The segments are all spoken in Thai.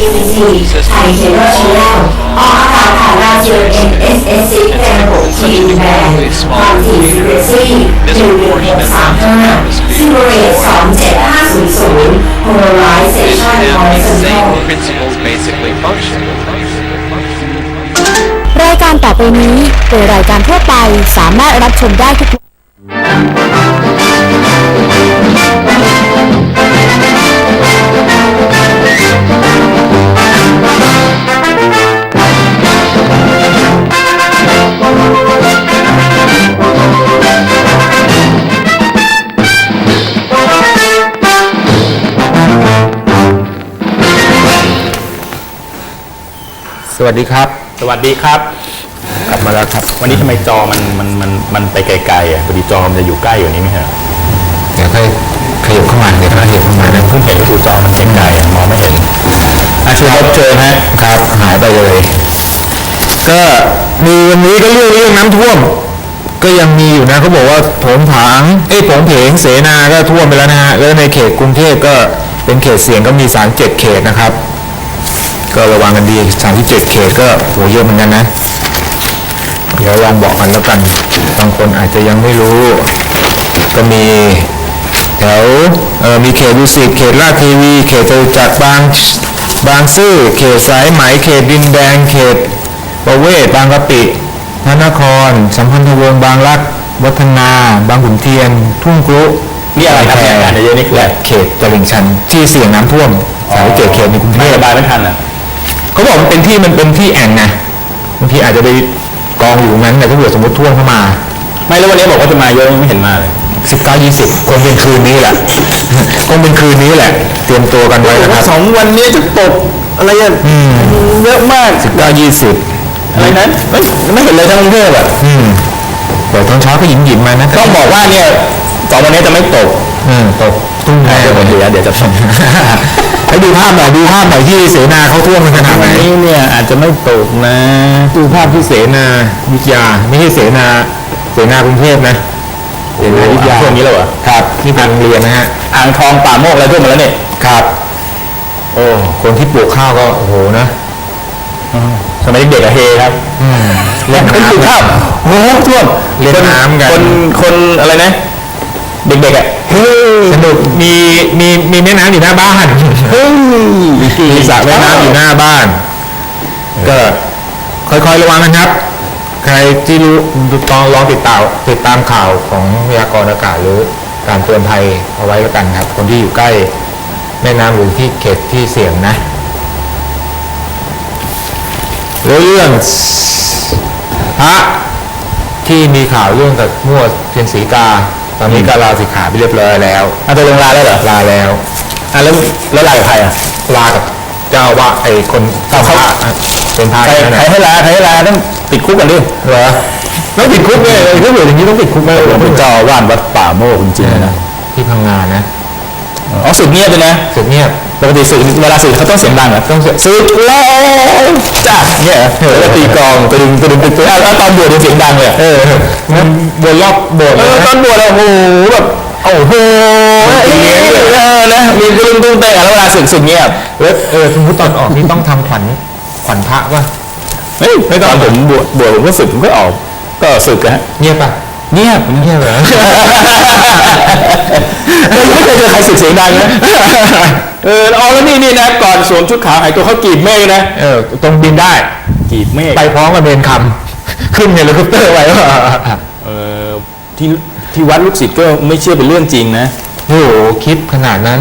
BBC ไทยเทเลอร์ชแนลออกอากาศผ่านดาเทียม NSS 6ในระบบทีวีแบนความถี่ฟรีเควนซี11635ซิมโบเรต27500 polarization and the horizontal same principles basically function. รายการต่อไปนี้เป็นรายการทั่วไปสามารถรับชมได้ทุก สวัสดีครับ สวัสดีครับ กลับมาแล้วครับ วันนี้ทำไมจอมันมันมันมันไปไกลๆอะพอดีจอมันจะอยู่ใกล้อยู่านี้ไหมฮะเดี๋ยวค่อยขยับเข้ามาเดี๋ยวค่อยขยับเข้ามานะเพิ่งเห็นก็คือจอมันไกลๆอะมองไม่เห็นอาชีพรับเชิญฮะครับหายไปเลย ก็มีวันนี้ก็เรื่องเรื่องน้ำท่วม ก็ยังมีอยู่นะเขาบอกว่าโถงผางเอ้ยโผงเพงเสนาก็ท่วมไปแล้วนะฮะแล้วในเขตกรุงเทพก็เป็นเขตเสี่ยงก็มี37เขตนะครับ ก็ระวังกันดี37เขตก็โหเยอะเหมือนกันนะ เดี๋ยวลองบอกกันแล้วกัน บางคนอาจจะยังไม่รู้ ก็มีแถวเอ่อมีเขตดุสิตเขตลาดทีวี เขตจตุจักรบางบางซื่อเขตสายไหมเขตดินแดง เขตประเวศบางกะปิพระนคร สัมพันธวงศ์บางรักวัฒนา บางขุนเทียน ทุ่งครุนี่อะไรครับแพเนี่ยอ่านเยอะๆนี่คืออะไรและเขตตลิ่งชันที่เสี่ยงน้ำท่วมสายเขตเขตในกรุงเทไม่พระบายไม่ทันอะ เขาบอกมันเป็นที่มันเป็นที่แอ่งไงบางทีอาจจะไปกองอยู่ตรงนั้นแต่ถ้าเกิดสมมติท่วมเข้ามา ไม่แล้ววันนี้บอกว่าจะมาเยอะไม่เห็นมาเลยสิบเก้ายี่สิบคงเป็นคืนนี้แหละ คงเป็นคืนนี้แหละ เตรียมตัวกันไว้นะครับสองวันนี้จะตกอะไรอะเยอะมากสิบเก้ายี่สิบอะไรนั้นไม่ไม่เห็นเลยทั้งกรุงเทพอะอืมเดี๋ยวตอนเช้าก็หยิมหยิมๆมานะต้องบอกว่าเนี่ยสองวันนี้จะไม่ตก อืมตก ตุ้งแน่เดี๋ยวผมเดี๋ยวเดี๋ยวจะตกให้ดูภาพหน่อยดูภาพหน่อยที่เสนาเขาท่วมกันขนาดไหนวันนี้เนี่ยอาจจะไม่ตกนะ ดูภาพที่เสนาวิทยาไม่ใช่เสนาเสนากรุงเทพนะเสนาวิทยาช่วงนี้แล้วเหรอครับที่เป็นโรงเรียนนะฮะอ่างทองป่าโมกอะไรท่วมหมดแล้วเนี่ยครับโอ้คนที่ปลูกข้าวก็โอ้โหนะสมัยเด็กๆอะเฮครับเล่นคนน้ำปลูกข้าวโอ้โหท่วมเล่นน้ำกันคนคนอะไรนะ เด็กๆอะเฮ้ย สนุกมีมีมีแม่น้ำอยู่หน้าบ้านเฮ้ยมีสระว่ายน้ำอยู่หน้าบ้าน ก็ค่อยๆระวังนะครับ ใครที่รู้ลองลองติดตามติดตามข่าวของพยากรณ์อากาศหรือการเตือนภัยเอาไว้แล้วกันครับ คนที่อยู่ใกล้แม่น้ำหรือที่เขตที่เสี่ยงนะแล้วเรื่องพระที่มีข่าวเรื่องกับมั่วเทียนสีกา ตอนนี้ก็ลาสิกขาไปเรียบร้อยแล้วอาตัวลงลาได้เหรอลาแล้วอะแล้วแล้วลากับใครอะลากับเจ้าว่าไอ้คนเจ้าพระอะเป็นพระใครนั่นใครนะให้ลาใครให้ลาต้องติดคุกกันดิเหรอต้องติดคุกเลยถ้าเกิดอย่างนี้ต้องติดคุกไหมผมเป็นเจ้าอาวาดวัดป่าโมกจริงๆนะที่พังงานนะ อ๋อสึกเงียบเลยนะสึกเงียบปกติสึกเวลาสึกเขาต้องเสียงดังเหรอต้องสึกแล้วจ้าเนี่ยเหรอแล้วตีกลองตะดึงตะดึงตะดึงอะแล้วตอนบวชเนี่ยเสียงดังเลยอะเออมันบนรอบโบสถ์เอเลยอตอนะนบวชอะโอ้โหแบบโอ้โหเออนะมีกระดุมตุ้งเต้งอะแล้วเวลาสึกสึกเงียบแล้วเออสมมติตอนออกนี่ต้องทำขวัญขวัญพระป่ะเฮ้ยไม่ตอนผมบวชบวชผมก็สึกผมก็ออกก็สึกอะฮะเงียบป่ะเงียบเงียบเหรอเฮ้ย ไม่เคยเจอใครสึกเสียงดังนะเออเอาแล้วนี่นี่นะก่อนสวมชุดขาวหายตัวเขากรีดเมฆนะเออตรงบินได้กรีดเมฆไปพร้อมกับเบนคำขึ้นเฮลิคอปเตอร์ไว้ว่าเออที่ที่วัดลูกศิษย์ก็ไม่เชื่อเป็นเรื่องจริงนะโอ้โหคิดขนาดนั้น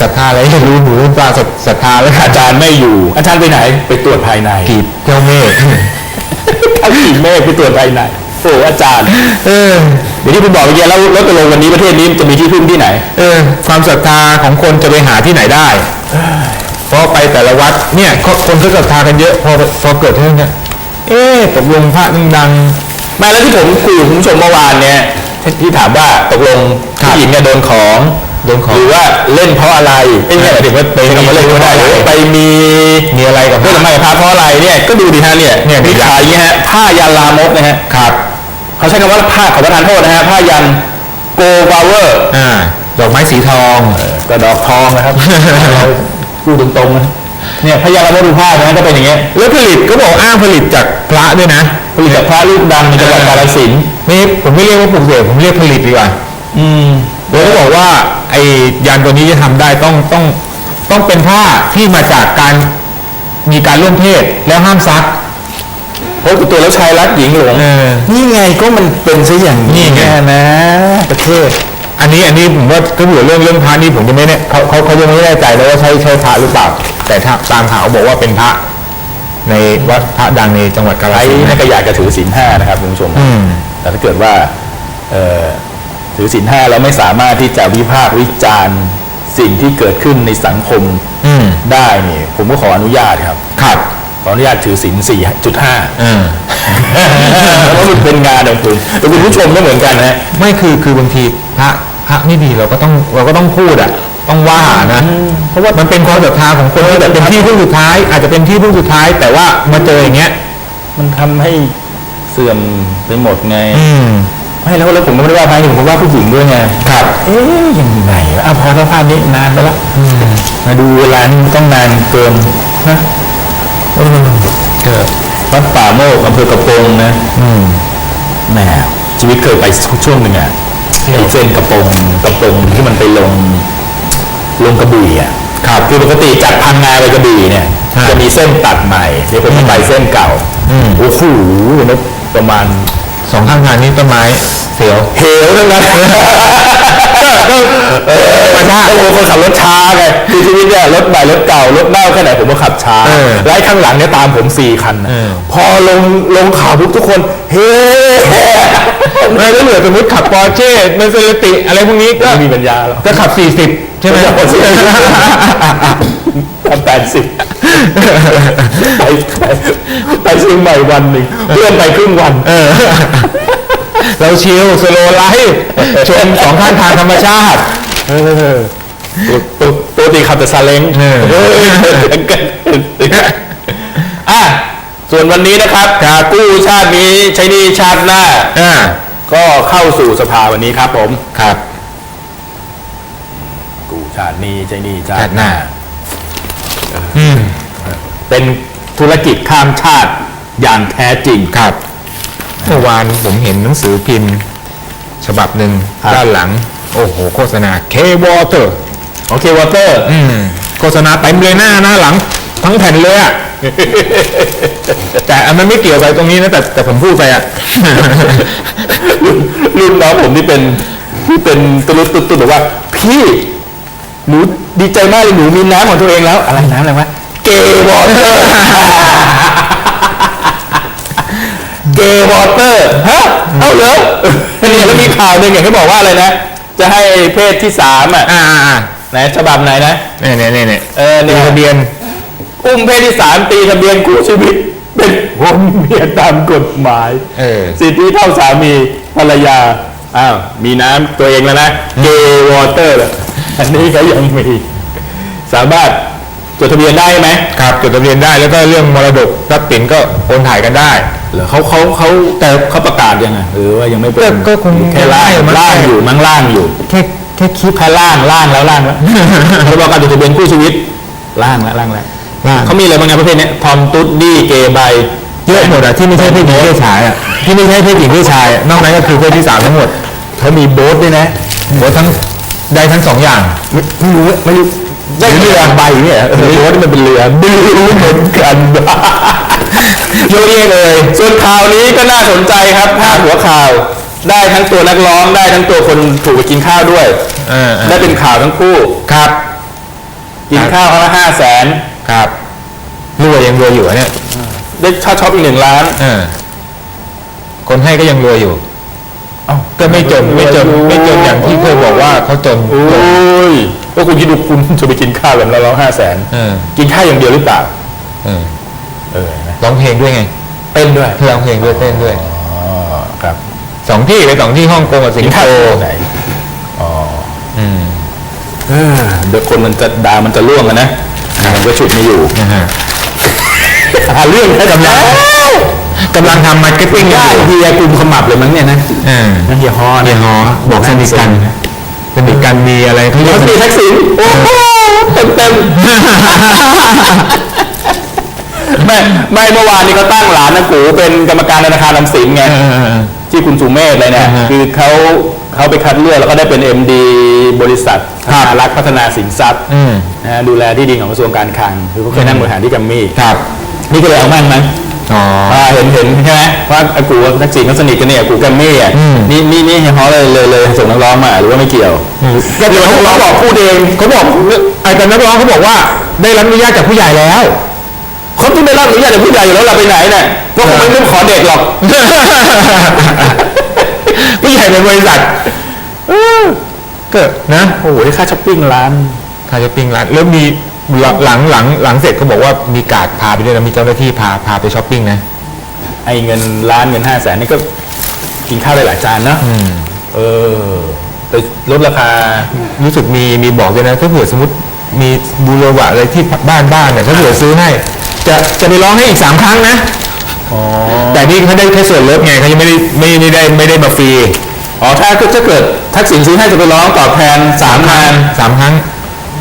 ศรัทธาอะไรไม่รู้หนูรุ่นปลาศรัทธาแล้วอาจารย์ไม่อยู่ อาจารย์ไปไหน ไปตรวจภายในกีบเจ้าเมฆถ้ากรีดเมฆไปตรวจภายในโอ้อาจารย์เออเดี๋ยวที่คุณบอกเมื่อกี้แล้วรถตกลงวันนี้ประเทศนี้จะมีที่พึ่งที่ไหน เออ ความศรัทธาของคนจะไปหาที่ไหนได้ เพราะไปแต่ละวัดเนี่ยก็คนก็ศรัทธากันเยอะ พอพอเกิดเรื่องเนี้ยเอ๊ะตกลงพระนึงดังไม่แล้วที่ผมคุยกับคุณผู้ชมเมื่อวานเนี่ยที่ถามว่าตกลงครับผู้หญิงเนี่ยโดนของโดนของหรือว่าเล่นเพราะอะไรเอ้ยเนี่ยเด็กว่าไปทำมาเล่นก็ได้หรือว่าไปมีมีอะไรกับพเพื่อระนทำไมพระเพราะอะไรเนี่ยก็ดูดิฮะเนี่ยเนี่ยมีขายอย่างเงี้ยฮะผ้ายันลามกนะฮะครับ เขาใช้คำว่าผ้าขอประทานโทษนะฮะผ้ายันโกบาวเวอร์อ่าดอกไม้สีทองก็ดอกทองนะครับพูดตรงๆนะเนี่ยพยาละมุภาพนะก็เป็นอย่างเงี้ยแล้วผลิตก็บอกอ้างผลิตจากพระด้วยนะ ผลิตจากพระลูกดังในจังหวัดกาฬสินธุ์นี่ผมไม่เรียกว่าปลูกเสกผมเรียกผลิตดีกว่า อืมแล้วก็บอกว่าไอ้ยานตัวนี้จะทำได้ต้องต้องต้องเป็นผ้าที่มาจากการมีการร่วมเพศแล้วห้ามซักเพราะตัวแล้วชายรักหญิงหลงเออนี่ไงก็มันเป็นซะอย่างนี่ไงนะ ประเทศ อันนี้อันนี้ผมว่าก็เผื่อเรื่องเรื่องพระนี่ผมจะไม่แน่เขาเขาเขายังไม่แน่ใจเลยว่าใช่ใช่พระหรือเปล่า แต่ถ้าตามข่าวบอกว่าเป็นพระ ในวัดพระดังในจังหวัดกาฬไอ้สินธุ์นั่นะนก็อยากจะถือศีลห้านะครับคุณผู้ชมอืมแต่ถ้าเกิดว่าเอ่อถือศีลห้าแล้วไม่สามารถที่จะวิพากษ์วิจารณ์สิ่งที่เกิดขึ้นในสังคมอืมได้นี่ผมก็ขออนุญาตครับครับข ออนุญาตถือศีลสี่จุดห้าเออเพราะมันเป็นงานของคุณแต่คุณผู้ชมก็เหมือนกันนะไม่คือคือบางทีพระพระไม่ดีเราก็ต้องเราก็ต้องพูดอะต้องว่านะเพราะว่ามันเป็นความศรัทธาของคนที่แบบเป็นที่พึ่งสุดท้าย อาจจะเป็นที่พึ่งสุดท้าย แต่ว่ามาเจออย่างเงี้ย มันทำให้เสื่อมไปหมดไงอืมไม่แล้วแล้วผมก็ไม่ได้ว่าใครผมก็ว่าผู้หญิงด้วยไงครับเอ๊ยยังไงวะอะพอแล้วภาพนี้นานไปแล้วมาดูเวลานี่ต้องนานเกินนะเออเกิด วัดป่าโมกอำเภอกระโปรงนะแหมชีวิตเคยไปช่วงหนึ่งอะไอ้เส้นกระโปรงกระโปรงที่มันไปลง ลงกระบี่อะครับคือปกติจากพังงาไปกระบี่เนี่ยฮะจะมีเส้นตัดใหม่เดี๋ยวผมจะไปเส้นเก่าอืมโอ้โหนกประมาณสองข้างทางนี้ต้นไม้ เสียวเหวทั้งนั้นก็เออมาช้าโอ้คนขับรถช้าไงคือชีวิตเนี่ยรถใหม่รถเก่ารถเน่าแค่ไหนผมก็ขับช้าเออไล่ข้างหลังเนี่ยตามผมสี่คันน่ะเออพอลงลงเขาปุ๊บทุกคน เฮ้ไม่แล้วเหลือสมมติขับปอร์เช่เมอร์เซเดติอะไรพวกนี้ก็ไม่มีปัญญาหรอกก็ขับ40ใช่ไหมทำแปดสิบไปไปไปเชียงใหม่วันหนึ่งเพื่อนไปครึ่งวัน เออเราชิลสโลไลฟ์ชมสองข้างทางธรรมชาติตัวตัวตีขับแต่ซาเล้งเออเอออะส่วนวันนี้นะครับกากู้ชาตินี้ใช้หนี่ชาติหน้าอ่าก็เข้าสู่สภาวันนี้ครับผมครับ กู้ชาตินี้ใช้หนี่ชาชาติติหหน้าน้าเป็นธุรกิจข้ามชาติอย่างแท้จริงครับ เมื่อวานผมเห็นหนังสือพิมพ์ ฉบับหนึ่งครับ ด้านหลัง โอ้โห โฆษณา K-Water โอเควอเตอร์อืมโฆษณาเต็มเลยหน้าหน้าหลัง ทั้งแผ่นเลยอะ แต่อันมันไม่เกี่ยวกับตรงนี้นะแต่แต่ผมพูดไปอะ รุ่นรุ่นน้องผมที่เป็นที่เป็นตุลุตุตุบอกว่า พี่ หนูดีใจมากเลยหนูมีน้ำของตัวเองแล้ว อะไรน้ำอะไรวะเกวอเตอร์ เกวอเตอร์ฮะเอาเหรอเนี่ยแล้วมีข่าวหนึ่งอย่างที่บอกว่าอะไรนะ จะให้เพศที่สามอะอ่าอ่าไหนฉบับไหนนะเนี่ยเนี่ยเนี่ยเนี่ยเออเนี่ยทะเบียน อุ้มเพศที่สามตีทะเบียนคู่ชีวิต เป็นผัวเมียตามกฎหมายเออสิทธิเท่าสามีภรรยาอ้าวมีน้ำตัวเองแล้วนะเกวอเตอร์อันนี้ก็ยังมีสามารถ จดทะเบียนได้ไหมครับจดทะเบียนได้แล้วก็เรื่องมรดกทรัพย์สินก็โอนถ่ายกันได้ เหรอเขาเขาเขาแต่เขาประกาศยังไงหรือว่ายังไม่เป็นก็ก็คงแค่ล่างไม่มั้งล่างอยู่มั้งล่างอยู่แค่แค่คิดแค่ล่างล่างแล้วล่างแล้วเขาบอกการจดทะเบียนคู่ชีวิตล่างแล้วล่างแล้วล่างเขามีอะไรบ้างไงประเภทเนี้ยทอมตุ๊ดดี้เกย์ไบเยอะหมดอะที่ไม่ใช่เพศหญิงเพศชายอะที่ไม่ใช่เพศหญิงเพศชายอะนอกนั้นก็คือเพศที่สามทั้งหมดเขามีโบ๊ทด้วยนะโอ้ทั้งได้ทั้งสองอย่างไม่ไม่รู้ไม่รู้ได้ เรือใบเนี่ยเออโบ๊ทนี่มันเป็นเรือไม่รู้เหมือนกันเยอะแยะเลย ส่วนข่าวนี้ก็น่าสนใจครับพาดหัวข่าว ได้ทั้งตัวนักร้องได้ทั้งตัวคนถูกไปกินข้าวด้วยเออเออได้เป็นข่าวทั้งคู่ครับ กินข้าวครั้งละห้าแสนครับรวยยังรวยอยู่อะเนี่ยได้ค่าช็อปอีกหนึ่งล้านเออคนให้ก็ยังรวยอยู่ก็ไม่จนไม่จนไม่จนอย่างที่เคยบอกว่าเขาจนโอ้ย ก็คุณคิดดูคุณจะไปกินข้าวแบบละร้องห้าแสนเออกินข้าวอย่างเดียวหรือเปล่าเออเออนะร้องเพลงด้วยไงเต้นด้วยร้องเพลงด้วยเต้นด้วยอ๋อครับสองที่ไปสองที่ฮ่องกงกับสิงกินคข้าวโปร์ไหนอ๋ออืมเออเดี๋ยวคนมันจะดามันจะล่วงอะนะมันก็ฉุดไม่อยู่นะฮะหาเรื่องให้กำลังกำลังทำมาร์เก็ตติ้งได้อยู่เฮียกลุ่มขมับเลยมั้งเนี่ยนะเออนั่นเฮียฮอเฮียฮอบอกสนิทกัน สนิทกันมีอะไรเขาเรียกทักษิณทักษิณโอ้โหเต็มเต็มไม่ไม่เมื่อวานนี้เขาตั้งหลานนะกูเป็นกรรมการธนาคารออมสินไงเออเออเออที่คุณสุเมธเลยเนี่ยอ่าฮะคือเขาเขาไปคัดเลือกแล้วก็ได้เป็น MD บริษัทธนารักษ์พัฒนาสินทรัพย์อืมนะฮะดูแลที่ดินของกระทรวงการคลังคือเขาเคยนั่งบริหารที่กัมมี่ครับนี่ก็เลยเอามั่งมั้ง อ๋ออ่าเห็นเห็นใช่ไหมว่าอากูกับทักษิณเขาสนิทกันเนี่ยอากูกัมมี่อะอืม นี่นี่นี่เฮียฮอเลยเลยเลยส่งนักร้องมาหรือว่าไม่เกี่ยว ก็เดี๋ยวเขาบอกพูดเองเขาบอกไอ้แต่นักร้องเขาบอกว่าได้รับอนุญาตจากผู้ใหญ่แล้วเขาต้องได้รับอนุญาตจากผู้ใหญ่อยู่แล้วเราไปไหนเนี่ยก็คงไม่ต้องขอเด็กหรอก ผู้ใหญ่ในบริษัทก็นะ โอ้โหได้ค่าช้อปปิ้งร้านคาจะปิ้งร้านแล้วมี หลังหลังหลังหลังเสร็จเขาบอกว่ามีการ์ดพาไปด้วยนะมีเจ้าหน้าที่พาพาไปช้อปปิ้งนะ ไอ้เงินล้านเงินห้าแสนนี่ก็กินข้าวได้หลายจานนะเออแต่ลดราคา รู้สึกมีมีบอกด้วยนะถ้าเผื่อสมมติมีบูโรวะอะไรที่บ้านบ้านเนี่ยถ้าเผื่อซื้อให้ จะจะไปร้องให้อีกสามครั้งนะ อ๋อ แต่นี่เขาได้แค่ส่วนลดไงเขายังไม่ได้ไม่ไม่ได้ไม่ได้มาฟรีอ๋อ ถ้าเกิดถ้าเกิดทักษิณซื้อให้จะไปร้องตอบแทนสามงานสามครั้ง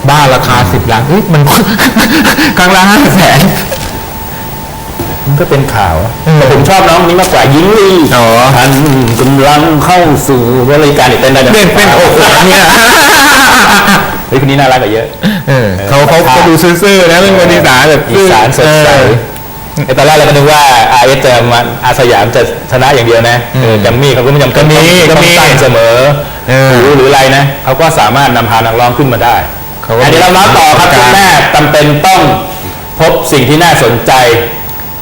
บ้านราคาสิบล้านเฮ้ยมัน ครั้งละห้าแสนมันก็เป็นข่าวอืมแต่ผมชอบน้องนี้มากกว่ายิงลีอ๋อท่านกำลังเข้าสู่บริการอีกเต้นได้ไหมเป็นเป็นโอ้โหเนี่ยเฮ้ยคนนี้น่ารักกว่าเยอะเออเขาเขาเขาดูซื่อๆนะเป็นคนอีสานแบบอีสานสดใสเออไอ้ตอนแรกเราก็นึกว่าอาเอสจะมาอาสยามจะชนะอย่างเดียวนะเออแกัมมี่เขาก็ไม่จำเป็นก็มีต้องก็มีต้องตั้งเสมอเออหรือหรืออะไรนะเขาก็สามารถนำพานักร้องขึ้นมาได้เขาก็ อันนี้เรามาต่อครับมีช่วงหน้าจำเป็นต้องพบสิ่งที่น่าสนใจ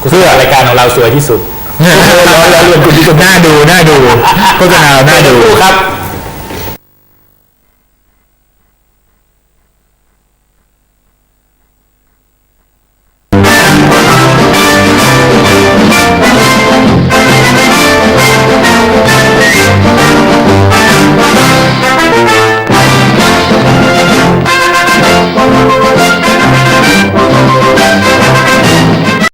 เพื่อรายการของเราสวยที่สุดเราเราเรียนคุณที่สุดน่าดูน่าดูโฆษณาน่าดูเยวคู่ครับ